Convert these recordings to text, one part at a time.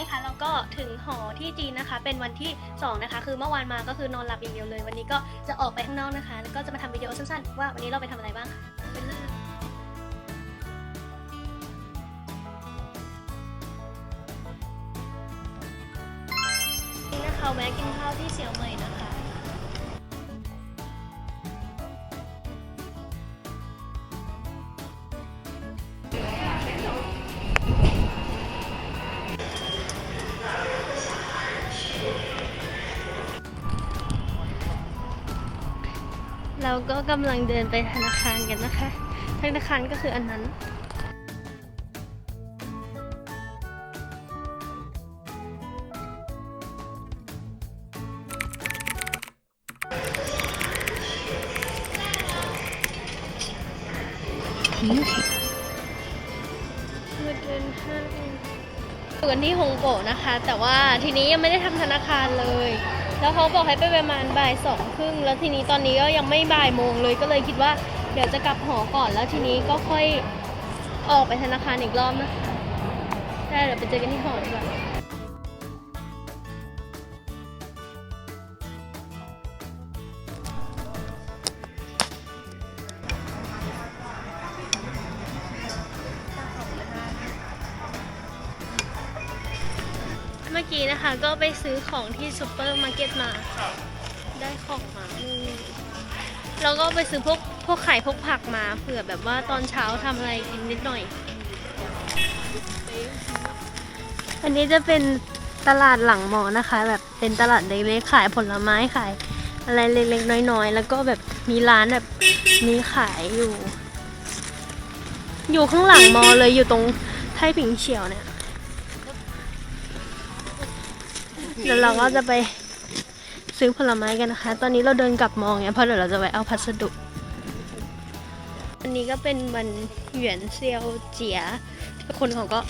นะคะเราก็ถึงหอที่จีนนะคะ เป็นวันที่ 2 นะคะ คือเมื่อวานมาก็คือนอนหลับอย่างเดียวเลย วันนี้ก็จะออกไปข้างนอกนะคะ แล้วก็จะมาทำวิดีโอสั้นๆ ว่าวันนี้เราไปทำอะไรบ้างค่ะไปเลยนี่นะคะแวะกินข้าวที่เสี่ยวเหมยนะคะ เราก็กำลังเดินไปธนาคารกันนะคะ ธนาคารก็คืออันนั้น มาเดินห้างอยู่กันที่ฮงโปะนะคะ แต่ว่าทีนี้ยังไม่ได้ทำธนาคารเลย แล้วเขาบอกให้ไปประมาณบ่ายสองครึ่งแล้วทีนี้ตอนนี้ก็ยังไม่บ่ายโมงเลยก็เลยคิดว่า เดี๋ยวจะกลับหอก่อนแล้วทีนี้ก็ค่อยออกไปธนาคารอีกรอบนะคะได้เดี๋ยวไปเจอกันที่หอดีกว่า เมื่อกี้นะคะก็ไปซื้อของที่ซูเปอร์มาร์เก็ตมา ได้ของมาอืมแล้วก็ไปซื้อพวกพวกไข่พวกผักมาเผื่อแบบว่าตอนเช้าทำอะไรกินนิดหน่อย อันนี้จะเป็นตลาดหลังหมอนะคะ แบบเป็นตลาดเล็กๆขายผลไม้ขายอะไรเล็กๆน้อยๆ แล้วก็แบบมีร้านแบบมีขายอยู่ อยู่ข้างหลังมอเลยอยู่ตรงไทผิงเฉียวเนี่ย เดี๋ยวเราก็จะไปซื้อผลไม้กันนะคะ ตอนนี้เราเดินกลับมองเนี่ยเพราะเดี๋ยวเราจะไปเอาพัสดุ อันนี้ก็เป็นวันเหวียนเซียวเจียทุกคนเขาก็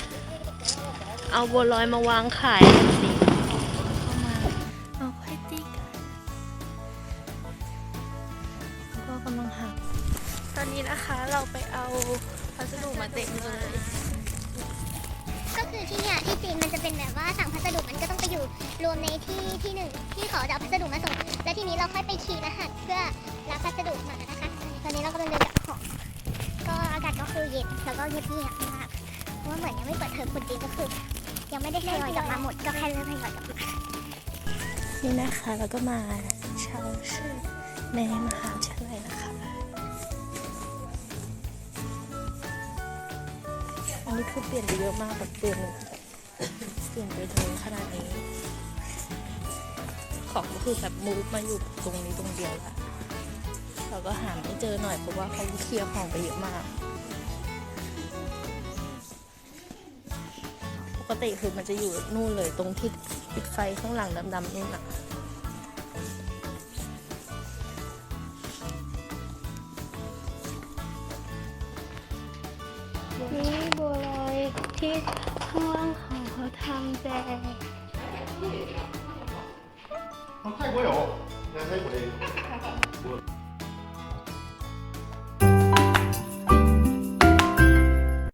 เอาบัวลอยมาวางขายสิเข้ามาเอาไข่ตีกันแล้วก็กำลังหักตอนนี้นะคะเราไปเอาพัสดุมาเต็มเลย ก็คือที่เนี่ยที่จีนมันจะเป็นแบบว่าสั่งพัสดุมันก็ต้องไปอยู่รวมในที่ที่หนึ่งที่เขาจะเอาพัสดุมาส่ง แล้วทีนี้เราค่อยไปคีย์รหัสเพื่อรับพัสดุมานะคะ ตอนนี้เรากำลังเดินกลับหอก็อากาศก็คือเย็นแล้วก็เงียบๆมากเพราะว่าเหมือนยังไม่เปิดเทอมคนจีนก็คือ ยังไม่ได้ทยอยกลับมาหมดก็แค่เริ่มทยอยกลับมานี่นะคะแล้วก็มาเช่าชื่อในมหาวิทยาลัย อันนี้คือเปลี่ยนไปเยอะมากแบบเปลี่ยนเปลี่ยนไปเลยขนาดนี้ ของก็คือแบบมูฟมาอยู่ตรงนี้ตรงเดียวละเราก็หาไม่เจอหน่อยเพราะว่าเขาเคลียร์ของไปเยอะมากปกติคือมันจะอยู่นู่นเลยตรงที่ปิดไฟข้างหลังดำๆนู่นอะ ที่ข้างของเขาทำแจกใช่ก๋วยเหรอยังใช่ก๋วย